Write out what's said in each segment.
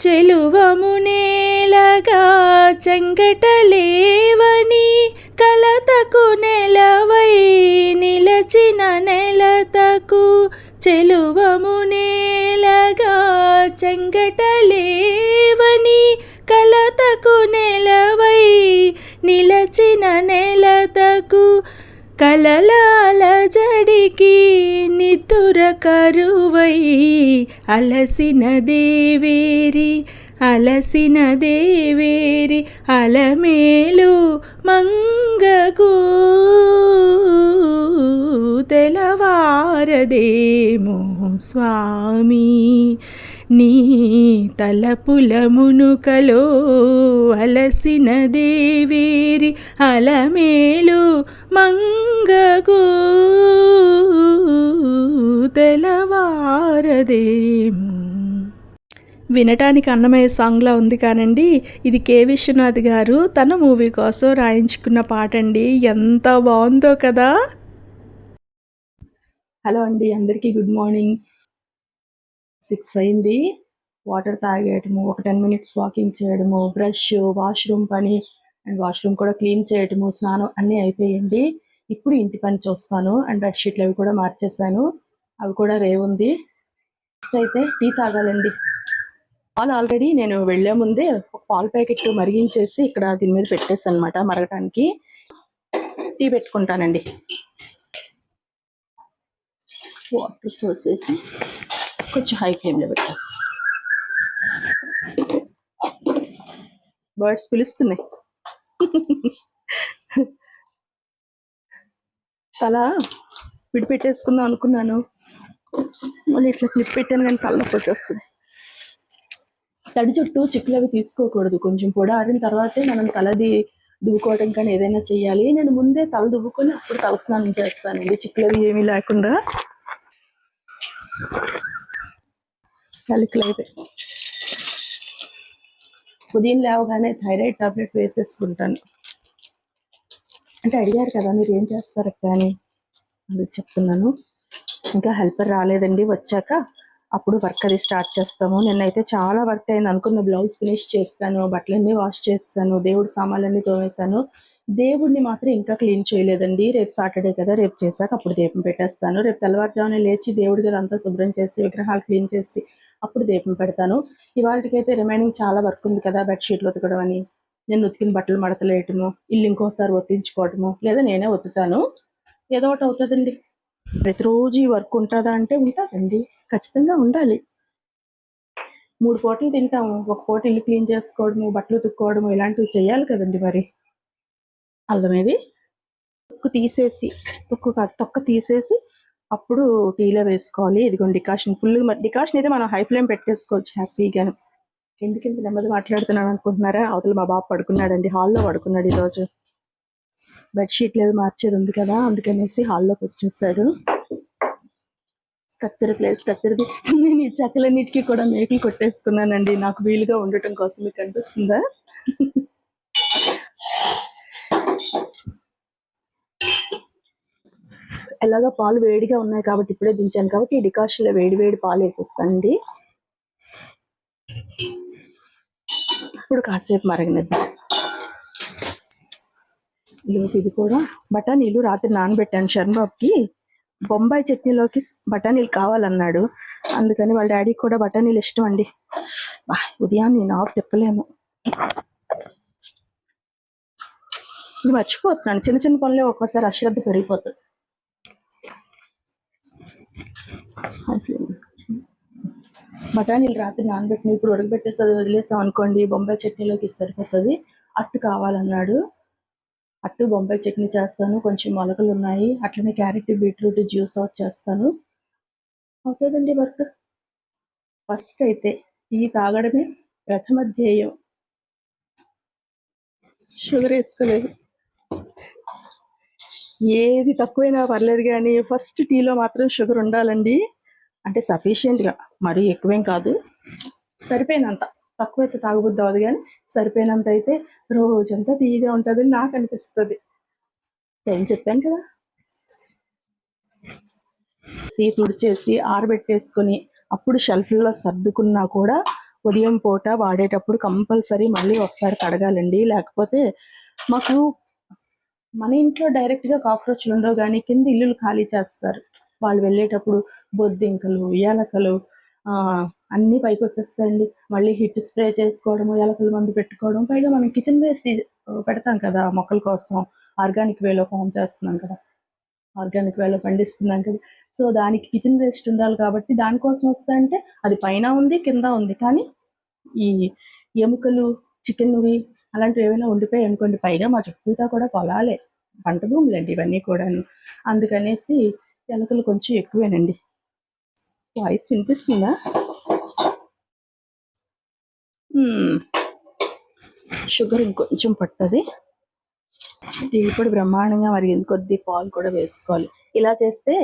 చెలువమునేలగా చెంగటలేవని కలతకు నెలవై నిలచిన నెలతకు చెలువమునేలగా చెంగటలేవని కలతకు నెలవై నిలచిన నెలతకు కలలాల జడికి నితుర కరువై అలసిన దేవేరి అలసిన దేవేరి అలమేలు మంగకు తెలవారదేమో స్వామి. నీ తలపుల మునుకలో అలసిన దేవేరి అలమేలు మంగగు తెలవారదేము వినటానికి అన్నమయ్య సాంగ్లా ఉంది కానండి ఇది కె. విశ్వనాథ్ గారు తన మూవీ కోసం రాయించుకున్న పాట అండి ఎంత బాగుందో కదా! హలో అండి అందరికీ గుడ్ మార్నింగ్. సిక్స్ అయింది. వాటర్ తాగేయటము ఒక టెన్ మినిట్స్ వాకింగ్ చేయడము బ్రష్ వాష్రూమ్ పని అండ్ వాష్రూమ్ కూడా క్లీన్ చేయటము స్నానం అన్నీ అయిపోయింది. ఇప్పుడు ఇంటి పని చూస్తాను అండ్ బెడ్షీట్లు అవి కూడా మార్చేసాను అవి కూడా రేవుంది నెక్స్ట్ అయితే టీ తాగాలండి. పాలు ఆల్రెడీ నేను వెళ్ళే ముందే ఒక పాల ప్యాకెట్ మరిగించేసి ఇక్కడ దీని మీద పెట్టేస్తాను అనమాట మరగటానికి. టీ పెట్టుకుంటానండి. వాటర్ పోసేసి కొంచెం హై ఫ్లేమ్లో పెట్టేస్తాను బర్డ్స్ పిలుస్తున్నాయి. తల విడిపెట్టేసుకుందాం అనుకున్నాను. మళ్ళీ ఇట్లా క్లిప్ పెట్టాను కానీ తలనొప్పి వచ్చేస్తుంది. తడి చుట్టూ చిక్కులు అవి తీసుకోకూడదు. కొంచెం పొడి ఆరిన తర్వాతే మనం తలది దువ్వుకోవటం కానీ ఏదైనా చెయ్యాలి. నేను ముందే తల దువ్వుకొని అప్పుడు తల స్నానం చేస్తానండి. చిక్కులు అవి ఏమీ లేకుండా. తలకి అయితే ఉదయం లేవగానే థైరాయిడ్ టాబ్లెట్ వేసేసుకుంటాను. అంటే అడిగారు కదా మీరు ఏం చేస్తారు కానీ అది చెప్తున్నాను. ఇంకా హెల్పర్ రాలేదండి వచ్చాక. అప్పుడు వర్క్ అది స్టార్ట్ చేస్తాము. నిన్నైతే చాలా వర్క్ అయింది అనుకున్న బ్లౌజ్ ఫినిష్ చేస్తాను బట్టలన్నీ వాష్ చేస్తాను దేవుడు సామాన్లన్నీ తోమేశాను. దేవుడిని మాత్రం ఇంకా క్లీన్ చేయలేదండి. రేపు సాటర్డే కదా రేపు చేశాక అప్పుడు దీపం పెట్టేస్తాను. రేపు తెల్లవారుజామున లేచి దేవుడి గారు అంతా శుభ్రం చేసి విగ్రహాలు క్లీన్ చేసి అప్పుడు దీపం పెడతాను. ఇవాళకైతే రిమైనింగ్ చాలా వర్క్ ఉంది కదా బెడ్షీట్లు ఉతకడం అని. నేను ఉతికిన బట్టలు మడతలేయటము ఇల్లు ఇంకోసారి ఒత్తించుకోవటము లేదా నేనే ఒత్తుతాను. ఏదో ఒకటి అవుతుందండి. ప్రతిరోజు ఈ వర్క్ ఉంటుందా అంటే ఉంటుందండి. ఖచ్చితంగా ఉండాలి. మూడు పూటలు తింటాము. ఒక పూట ఇల్లు క్లీన్ చేసుకోవడము బట్టలు ఉతుక్కోవడము ఇలాంటివి చేయాలి కదండి మరి. అల్లం తొక్కు తీసేసి తొక్కు తొక్క తీసేసి అప్పుడు టీలో వేసుకోవాలి. ఇదిగోండి డికాషన్ ఫుల్ డికాషన్ అయితే మనం హై ఫ్లేమ్ పెట్టేసుకోవచ్చు హ్యాపీగాను ఎందుకంటే నెమ్మది మాట్లాడుతున్నాను అనుకుంటున్నారా? అవతల మా బాబు పడుకున్నాడండి హాల్లో పడుకున్నాడు ఈరోజు. బెడ్షీట్లు ఏవి మార్చేది ఉంది కదా అందుకనేసి హాల్లోకి వచ్చేసాడు. కత్తెర ప్లేస్ కత్తెరది నేను ఈ చెక్కలన్నిటికీ కూడా మేకులు కొట్టేసుకున్నానండి. నాకు వీలుగా ఉండటం కోసం మీకు అనిపిస్తుందా? ఎలాగో పాలు వేడిగా ఉన్నాయి కాబట్టి ఇప్పుడే దించాను కాబట్టి ఈ డికాషన్లో వేడి వేడి పాలు వేసేస్తానండి. ఇప్పుడు కాసేపు మరగనిద్దాం. లోపు ఇది కూడా బఠానీలు రాత్రి నానబెట్టాను శరణబాబుకి బొంబాయి చట్నీలోకి బఠానీలు కావాలన్నాడు. అందుకని వాళ్ళ డాడీకి కూడా బఠానీలు ఇష్టం అండి. బా, ఉదయాన్నే నాకు తిప్పలేము. ఇది మర్చిపోతున్నాను. చిన్న చిన్న పనులే ఒక్కోసారి అశ్రద్ధ పెరిగిపోతుంది. బఠానీలు రాత్రి నానబెట్టిన ఇప్పుడు ఉడకబెట్టేసి వదిలేసాం అనుకోండి బొంబాయి చట్నీలోకి సరిపోతుంది. అట్టు కావాలన్నాడు. అట్టు బొంబాయి చట్నీ చేస్తాను కొంచెం మొలకలు ఉన్నాయి. అట్లనే క్యారెట్ బీట్రూట్ జ్యూస్ అవుట్ చేస్తాను. అవుతుందండి వర్క్. ఫస్ట్ అయితే ఇవి తాగడమే ప్రథమ ధ్యేయం. షుగర్ వేసుకోలేదు. ఏది తక్కువైనా పర్లేదు కానీ ఫస్ట్ టీలో మాత్రం షుగర్ ఉండాలండి. అంటే సఫిషియెంట్గా మరీ ఎక్కువేం కాదు. సరిపోయినంత. తక్కువైతే తాగబుద్ది అవ్వదు కానీ సరిపోయినంత అయితే రోజంతా తీయగా ఉంటుందని నాకు అనిపిస్తుంది. ఏం చెప్పాను కదా? సీ తుడిచేసి ఆరబెట్టేసుకొని అప్పుడు షెల్ఫ్లో సర్దుకున్నా కూడా ఉదయం పూట వాడేటప్పుడు కంపల్సరీ మళ్ళీ ఒకసారి కడగాలండి. లేకపోతే మాకు మన ఇంట్లో డైరెక్ట్గా కాక్రోచ్లు ఉండవు కానీ కింద ఇల్లులు ఖాళీ చేస్తారు. వాళ్ళు వెళ్ళేటప్పుడు బొద్దింకలు ఎలకలు అన్నీ పైకి వచ్చేస్తాయండి. మళ్ళీ హిట్ స్ప్రే చేసుకోవడం ఎలకల మందు పెట్టుకోవడం పైగా మనం కిచెన్ వేస్ట్ పెడతాం కదా మొక్కల కోసం. ఆర్గానిక్ వేలో ఫామ్ చేస్తున్నాం కదా. ఆర్గానిక్ వేలో పండిస్తున్నాం కదా. సో దానికి కిచెన్ వేస్ట్ ఉండాలి కాబట్టి దానికోసం వస్తాయంటే అది పైన ఉంది కింద ఉంది. కానీ ఈ ఎముకలు చికెన్వి అలాంటివి ఏమైనా ఉండిపోయి అనుకోండి పైగా మా చుట్టూతా కూడా పొలాలే. పంట భూములండి ఇవన్నీ కూడాను. అందుకనేసి ఎలకలు కొంచెం ఎక్కువేనండి. వాయిస్ వినిపిస్తుందా? షుగర్ ఇంకొంచెం పట్టది. టీ పొడి బ్రహ్మాండంగా మరిగింది. కొద్ది పాలు కూడా వేసుకోవాలి. ఇలా చేస్తే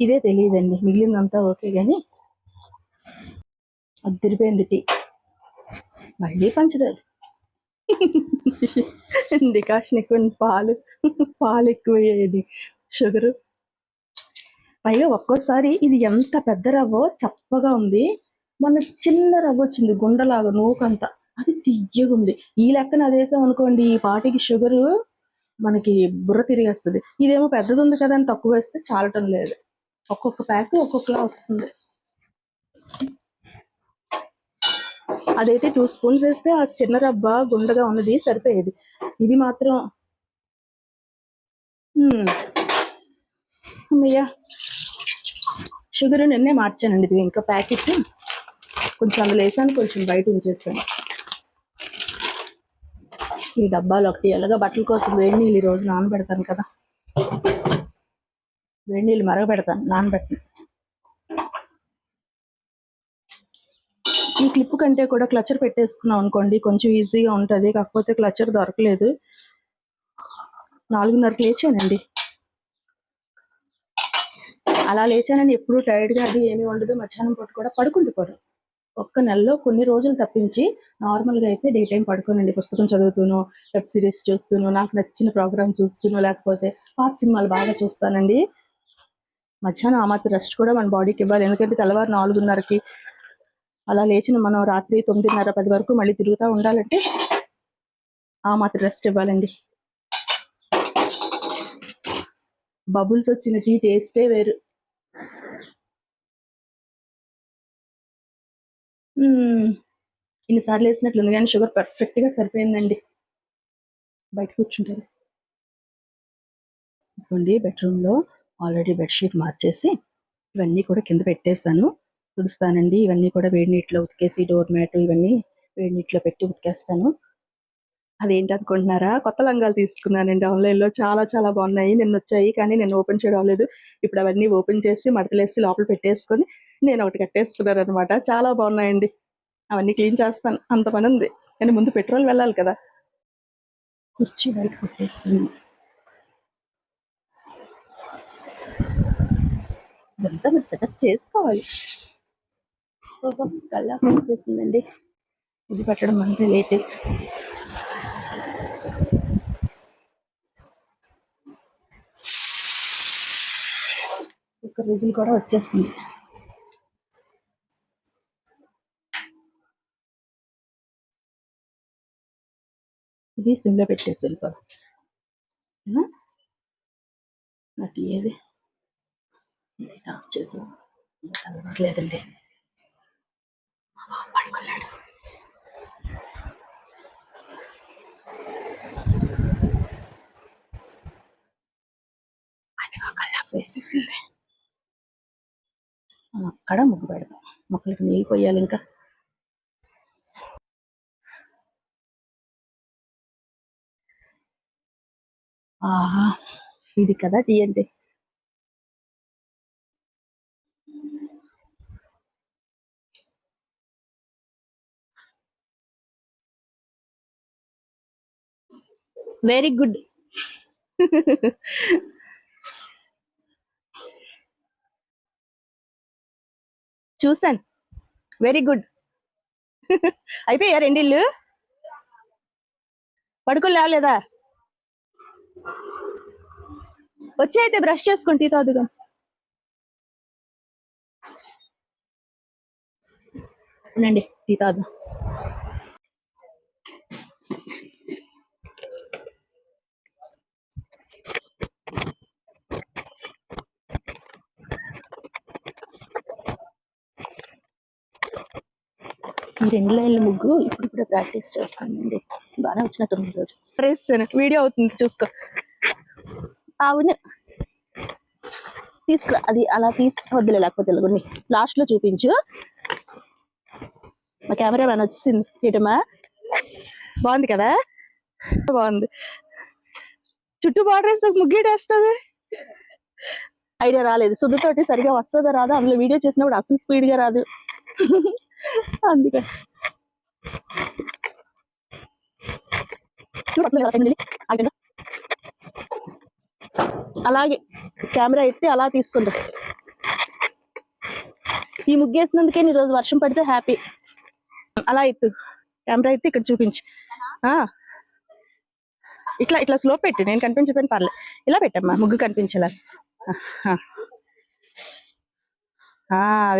ఇదే తెలియదండి. మిగిలిందంతా ఓకే కానీ అద్దరిపోయింది టీ. మళ్ళీ పంచదారు. డికాషన్ ఎక్కువ పాలు పాలు ఎక్కువ షుగర్. షుగరు పైగా ఒక్కోసారి ఇది ఎంత పెద్ద రవ్వ చప్పగా ఉంది. మన చిన్న రవ్వ వచ్చింది గుండెలాగా నూకంత. అది తియ్యగా ఉంది. ఈ లెక్కన అదేసాం అనుకోండి ఈ పాటికి షుగరు మనకి బుర్ర తిరిగేస్తుంది. ఇదేమో పెద్దది ఉంది కదా అని తక్కువ వేస్తే చాలటం లేదు. ఒక్కొక్క ప్యాక్ ఒక్కొక్కలా వస్తుంది. అదైతే టూ స్పూన్స్ వేస్తే ఆ చిన్న రబ్బ గుండగా ఉన్నది సరిపోయేది. ఇది మాత్రం అమ్మయ్యా. షుగర్ నిన్నే మార్చానండి ఇది ఇంకా ప్యాకెట్. కొంచెం అందులో వేసాను కొంచెం బయట ఉంచేసాను. ఈ డబ్బాలు ఒకటి ఎలాగా బట్టల కోసం వేడి నీళ్ళు ఈ రోజు నానబెడతాను కదా. వేడి నీళ్ళు మరగబెడతాను నానబెట్టను ఈ క్లిప్ కంటే కూడా క్లచర్ పెట్టేసుకున్నాం అనుకోండి కొంచెం ఈజీగా ఉంటుంది. కాకపోతే క్లచర్ దొరకలేదు. నాలుగున్నరకు లేచానండి. అలా లేచానని ఎప్పుడు టైర్డ్గా అది ఏమీ ఉండదు. మధ్యాహ్నం పూట కూడా పడుకుంటుకోరు ఒక్క నెలలో కొన్ని రోజులు తప్పించి నార్మల్గా అయితే డే టైం పడుకోనండి. పుస్తకం చదువుతూనో వెబ్ సిరీస్ చూస్తూనో నాకు నచ్చిన ప్రోగ్రామ్ చూస్తూనో లేకపోతే పాత సినిమాలు బాగా చూస్తానండి. మధ్యాహ్నం ఆ మాత్రం రెస్ట్ కూడా మన బాడీకి ఇవ్వాలి. ఎందుకంటే తెల్లవారు నాలుగున్నరకి అలా లేచిన మనం రాత్రి తొమ్మిదిన్నర పది వరకు మళ్ళీ తిరుగుతూ ఉండాలంటే ఆ మాత్రం రెస్ట్ ఇవ్వాలండి. బబుల్స్ వచ్చిన టీ టేస్టే వేరు. మ్మ్. ఇన్నిసార్లు వేసినట్లుంది కానీ షుగర్ పర్ఫెక్ట్గా సరిపోయిందండి. బయట కూర్చుంటారు. ఇదిగోండి బెడ్రూమ్లో ఆల్రెడీ బెడ్షీట్ మార్చేసి ఇవన్నీ కూడా కింద పెట్టేశాను. తుడుస్తానండి. ఇవన్నీ కూడా వేడి నీటిలో ఉతికేసి డోర్ మ్యాట్ ఇవన్నీ వేడి నీటిలో పెట్టి ఉతికేస్తాను. అదేంటి అనుకుంటున్నారా? కొత్త లంగాలు తీసుకున్నానండి ఆన్లైన్లో. చాలా చాలా బాగున్నాయి. నిన్న వచ్చాయి కానీ నేను ఓపెన్ చేయడం లేదు. ఇప్పుడు అవన్నీ ఓపెన్ చేసి మడతలేసి లోపల పెట్టేసుకొని నేను ఒకటి కట్టేసుకున్నాను అనమాట చాలా బాగున్నాయండి. అవన్నీ క్లీన్ చేస్తాను. అంత పని ఉంది. నేను ముందు పెట్రోల్ వెళ్ళాలి కదా. కుర్చీ బయట పెట్టేసుకుని ఇదంతా మీరు సెటప్ చేసుకోవాలి? ఓహో, కళ్ళ వచ్చేసిందండి ఇది పెట్టడం అంతే లేట్. ఒక రోజులు కూడా వచ్చేస్తుంది ఇది సిమ్లో పెట్టేసి వెళ్ళిపోదు నాకు ఏది? ఆఫ్ చేసి అలవాట్లేదండి పడుకున్నాడు అది కల్లా వేసేసింది. అక్కడ ముగ్గు పెడదాం. మొక్కలకి నీళ్ళు పోయాలి ఇంకా. ఆహా ఇది కదా టీ అంటే వెరీ గుడ్ చూసాను వెరీ గుడ్ అయిపోయా రెండిళ్ళు? పడుకుని లేవలేదా వచ్చి అయితే బ్రష్ చేసుకుని టీ తాదుగా ఉండండి టీ తాదు ఈ రెండు లైన్ల ముగ్గు ఇప్పుడు ఇప్పుడు ప్రాక్టీస్ చేస్తానండి. బాగానే వచ్చినట్టుంది రోజు. వేస్తాను వీడియో అవుతుంది. చూసుకో. అవును. తీసుకురా అది అలా తీసి వద్దులే లేకపోతే కొన్ని లాస్ట్లో చూపించు. మా కెమెరా మ్యాన్ వచ్చింది. ఏటమ్మా? బాగుంది కదా? బాగుంది. చుట్టూ బార్డర్ వేస్తే ముగ్గేటేస్తుంది ఐడియా రాలేదు. శుద్ధతోటి సరిగా వస్తుందో రాదో? అందులో వీడియో చేసినప్పుడు అసలు స్పీడ్గా రాదు. అందుకే అలాగే కెమెరా ఎత్తి అలా తీసుకుంటా ఈ ముగ్గేసినందుకే నీ రోజు వర్షం పడితే హ్యాపీ. అలా ఎత్తు. కెమెరా ఎత్తి ఇక్కడ చూపించి. ఆ. ఇట్లా ఇట్లా స్లో పెట్టు. నేను కనిపించకపోయిన పర్లేదు ఇలా పెట్టమ్మా. ముగ్గు కనిపించేలా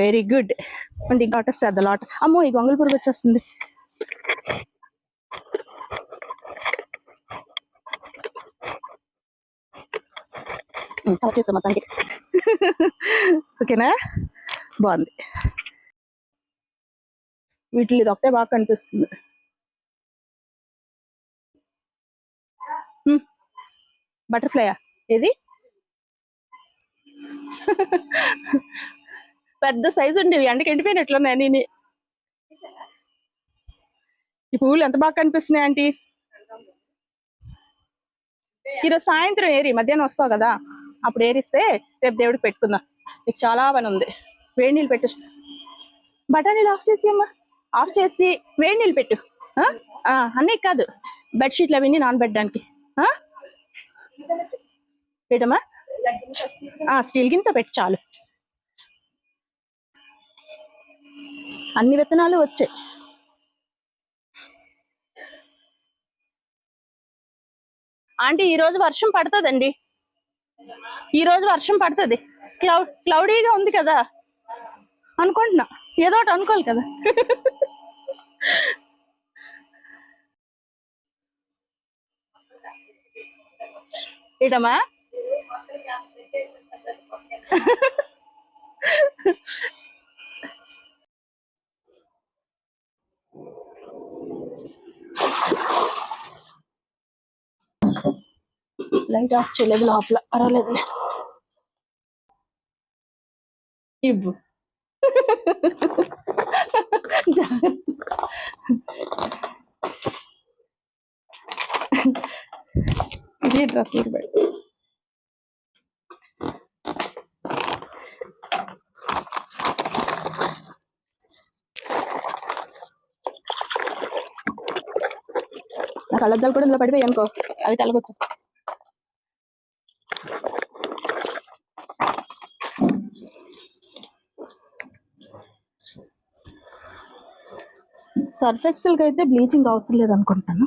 వెరీ గుడ్ అండ్ ఇంకా వచ్చేస్తుంది లాట్ అమ్మో ఈ గొంగళ పురుగు వచ్చేస్తుంది. ఉమ్, మొత్తానికి. ఓకేనా? బాగుంది. వీటిలో ఇది ఒకటే బాగా కనిపిస్తుంది. బటర్ఫ్లైయా? ఏది? పెద్ద సైజు ఉండేవి. అందుకే ఎండిపోయినట్లున్నాయి నేను ఈ పువ్వులు ఎంత బాగా కనిపిస్తున్నాయి ఆంటీ? ఈరోజు సాయంత్రం ఏరి మధ్యాహ్నం వస్తావు కదా? అప్పుడు ఏరిస్తే రేపు దేవుడికి పెట్టుకుందాం. నీకు చాలా పని ఉంది. వేడి నీళ్ళు పెట్టు. బఠానీలు ఆఫ్ చేసి అమ్మా. ఆఫ్ చేసి వేడి నీళ్ళు పెట్టు. ఆ, అన్నీ కాదు. బెడ్షీట్లు అవన్నీ నానబెట్టడానికి. ఆ? పెట్టమ్మా. స్టీల్ గిన్నెతో పెట్టి చాలు. అన్ని విత్తనాలు వచ్చాయి. ఆంటీ ఈరోజు వర్షం పడుతుందండి. ఈ రోజు వర్షం పడుతుంది. క్లౌడ్ క్లౌడీగా ఉంది కదా. అనుకుంటున్నా. ఏదో ఒకటి అనుకోవాలి కదా. ఇటమా లైట్ ఆఫ్ చేయలేదు లోపల పర్వాలేదు ఇవ్వు. ఇదే డ్రెస్ పెట్టి కళ్ళద్దాలు కూడా ఇందులో పడిపోయి అనుకో అవి తలకొచ్చేస్తాయి. సర్ఫ్ ఎక్సెల్కి అయితే బ్లీచింగ్ అవసరం లేదు అనుకుంటాను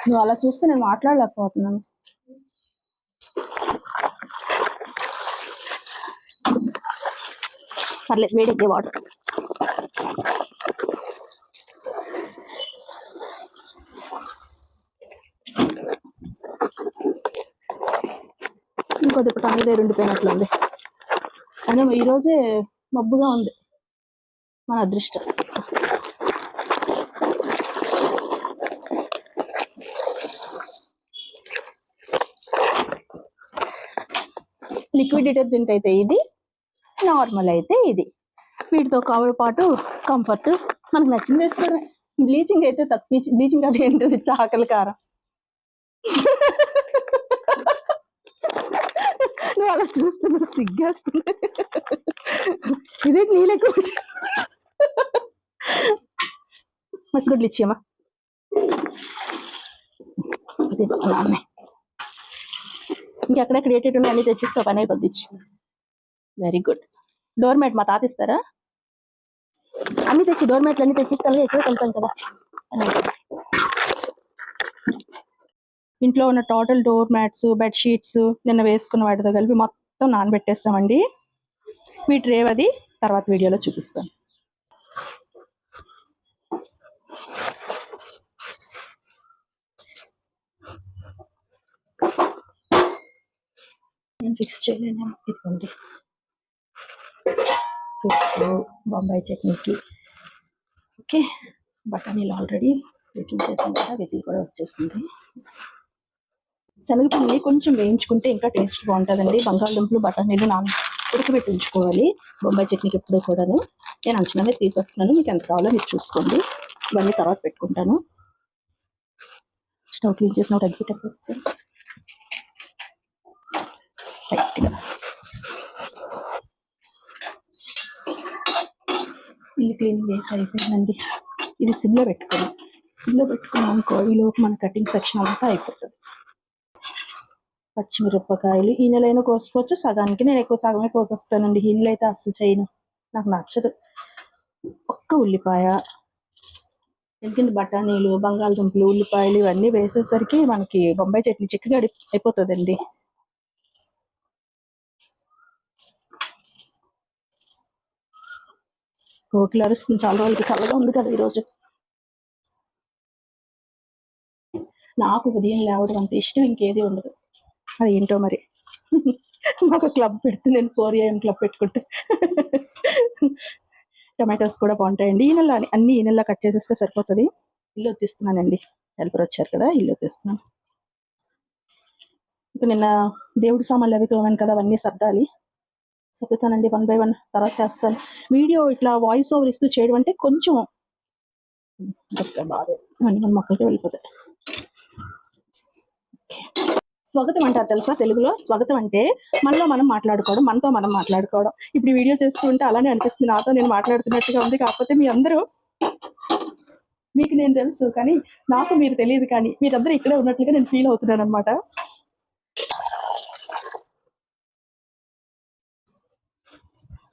నువ్వు అలా చూస్తే నేను మాట్లాడలేకపోతున్నాను. పర్లేదు వేడెక్కే వాటర్. ఇంకొద్ది తనదే రెండిపోయినట్లుంది కానీ ఈరోజే మబ్బుగా ఉంది. మన అదృష్టం. లిక్విడ్ డిటర్జెంట్ అయితే ఇది. నార్మల్ అయితే ఇది. వీటితో కవర్ పాటు కంఫర్ట్ మనకు నచ్చింది వేసుకోవడమే. బ్లీచింగ్ అయితే తక్కువ. బ్లీచింగ్ అంటే ఏంటిది? చాకలి కారం. నువ్వు అలా చూస్తున్నా సిగ్గేస్తుంది. ఇదే నీళ్ళకు మసిగుడ్లు ఇచ్చేయమ్మా అదే నాన్నే ఇంకెక్కడెక్కడ ఏటేటి ఉన్నాయి అన్ని తెచ్చిస్తా పని అయిపోద్ది వెరీ గుడ్ డోర్ మ్యాట్ మా తాత ఇస్తారా? అన్ని తెచ్చి డోర్ మ్యాట్లు అన్ని తెచ్చిస్తాను ఎక్కువ వెళ్తాం కదా. అని ఇంట్లో ఉన్న టోటల్ డోర్ మ్యాట్స్ బెడ్షీట్స్ నిన్న వేసుకున్న వాటితో కలిపి మొత్తం నానబెట్టేస్తామండి. మీ ట్రేవది తర్వాత వీడియోలో చూపిస్తాను నేను ఫిక్స్ చేయలేను ఇదిగోండి. బొంబాయి చట్నీకి ఓకే బఠానీలు ఆల్రెడీ బేకింగ్ చేసాం కదా విజిల్ కూడా వచ్చేసింది. శనగపిండిని కొంచెం వేయించుకుంటే ఇంకా టేస్ట్ బాగుంటుందండి. బంగాళదుంపలు బఠానీలు నాన్ ఉడకబెట్టి ఉంచుకోవాలి బొంబాయి చట్నీకి ఎప్పుడూ కూడాను. నేను అంచనానే తీసేస్తున్నాను. మీకు ఎంత కావాలో మీరు చూసుకోండి. ఇవన్నీ తర్వాత పెట్టుకుంటాను. స్టవ్ క్లీన్ చేసిన తగ్గి పెట్టేసి గట్టిగా ఇల్లు క్లీనింగ్ చేసి అయిపోయిందండి. ఇది సిమ్లో పెట్టుకుని సిమ్లో పెట్టుకున్నాం అనుకో లోపు మన కటింగ్ సెక్షన్ అంతా అయిపోతుంది. పచ్చిమిరపకాయలు ఈ నెలైనా కోసుకోవచ్చు. సగానికి నేను ఎక్కువ సగమే కోసేస్తానండి. ఈ అయితే అస్సలు చేయను. నాకు నచ్చదు. ఒక్క ఉల్లిపాయ ఎందుకంటే బఠానీలు బంగాళదుంపలు ఉల్లిపాయలు ఇవన్నీ వేసేసరికి మనకి బొంబాయి చట్నీ చిక్కగా అడి- అయిపోతుందండి. కోకిలు అరుస్తుంది. చాలా రోజులకి చల్లగా ఉంది కదా ఈరోజు. నాకు ఉదయం లేవడం అంత ఇష్టం ఇంకేది ఉండదు. అది ఏంటో మరి. మాకు క్లబ్ పెడితే నేను ఫోర్ ఏఎం క్లబ్ పెట్టుకుంటే. టమాటోస్ కూడా బాగుంటాయండి. ఈ నెల అన్ని ఈ నెల కట్ చేసేస్తే సరిపోతుంది. ఇల్లు తీస్తున్నానండి హెల్పర్ వచ్చారు కదా ఇల్లు తీస్తున్నాను ఇప్పుడు నిన్న దేవుడి సామాన్లు అవి తోమాను కదా అవన్నీ సర్దాలి. సర్దుతానండి వన్ బై వన్ తర్వాత చేస్తాను. వీడియో ఇట్లా వాయిస్ ఓవర్ ఇస్తూ చేయడం అంటే కొంచెం బాగా అన్ని మన మొక్కలకి వెళ్ళిపోతాయి. ఓకే. స్వాగతం అంటారు తెలుసా? తెలుగులో స్వాగతం అంటే మనలో మనం మాట్లాడుకోవడం మనతో మనం మాట్లాడుకోవడం. ఇప్పుడు వీడియో చేస్తుంటే అలానే అనిపిస్తుంది. నాతో నేను మాట్లాడుతున్నట్టుగా ఉంది. కాకపోతే మీ అందరూ మీకు నేను తెలుసు కానీ నాకు మీరు తెలియదు కానీ మీరందరూ ఇక్కడే ఉన్నట్లుగా నేను ఫీల్ అవుతున్నాను అనమాట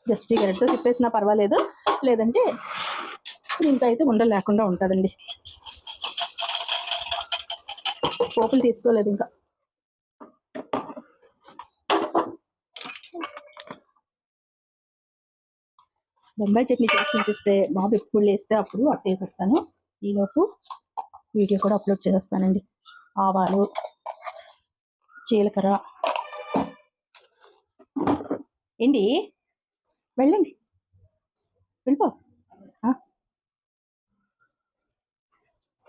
జస్ట్ ఈ తిప్పేసినా పర్వాలేదు. లేదంటే దీంతో అయితే ఉండ లేకుండా ఉంటుందండి. పోపులు తీసుకోలేదు ఇంకా. బొంబాయి చట్నీ చేసి ఉంచిస్తే బాబు ఎప్పుడు లేస్తే అప్పుడు అట్ట వేసేస్తాను ఈలోపు వీడియో కూడా అప్లోడ్ చేసేస్తానండి ఆవాలు జీలకర్ర. ఏంటి? వెళ్ళండి. వెళ్ళిపో. ఆ?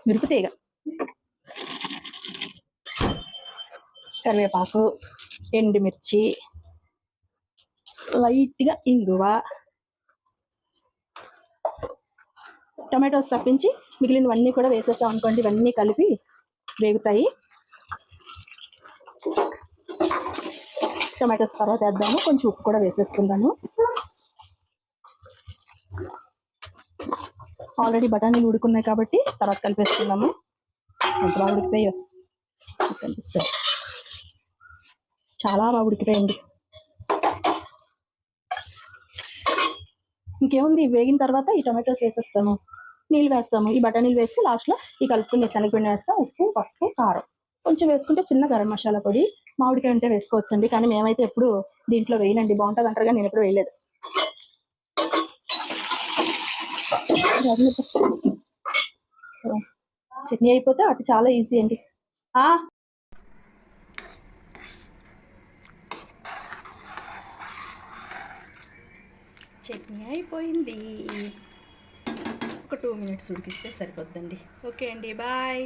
మిరపతీగ కరివేపాకు ఎండుమిర్చి లైట్గా ఇంగువ. టొమాటోస్ తప్పించి మిగిలినవన్నీ కూడా వేసేస్తాం అనుకోండి ఇవన్నీ కలిపి వేగుతాయి. టమాటోస్ తర్వాత వేద్దాము. కొంచెం ఉప్పు కూడా వేసేసుకుందాము. ఆల్రెడీ బఠానీలు ఉడుకున్నాయి కాబట్టి తర్వాత కలిపేసుకుందాము. ఎంత బాగా ఉడికిపోయో కనిపిస్తాయి చాలా బాగా ఉడికిపోయింది. ఇంకేముంది? వేగిన తర్వాత ఈ టమాటోస్ వేసేస్తాము. నీళ్ళు వేస్తాము. ఈ బఠానీలు వేసి లాస్ట్లో ఈ కలుపుకునే శనగపిండి వేస్తాం. ఉప్పు పసుపు కారం. కొంచెం వేసుకుంటే చిన్న గరం మసాలా పొడి మామిడికాయ ఉంటే వేసుకోవచ్చండి. కానీ మేమైతే ఎప్పుడు దీంట్లో వేయనండి. బాగుంటుంది అంటారు కానీ నేను ఎప్పుడు వేయలేదు. చట్నీ అయిపోతే అటు చాలా ఈజీ అండి. చట్నీ అయిపోయింది. ఒక టూ మినిట్స్ ఉడికిస్తే సరిపోద్దండి. ఓకే అండి బాయ్.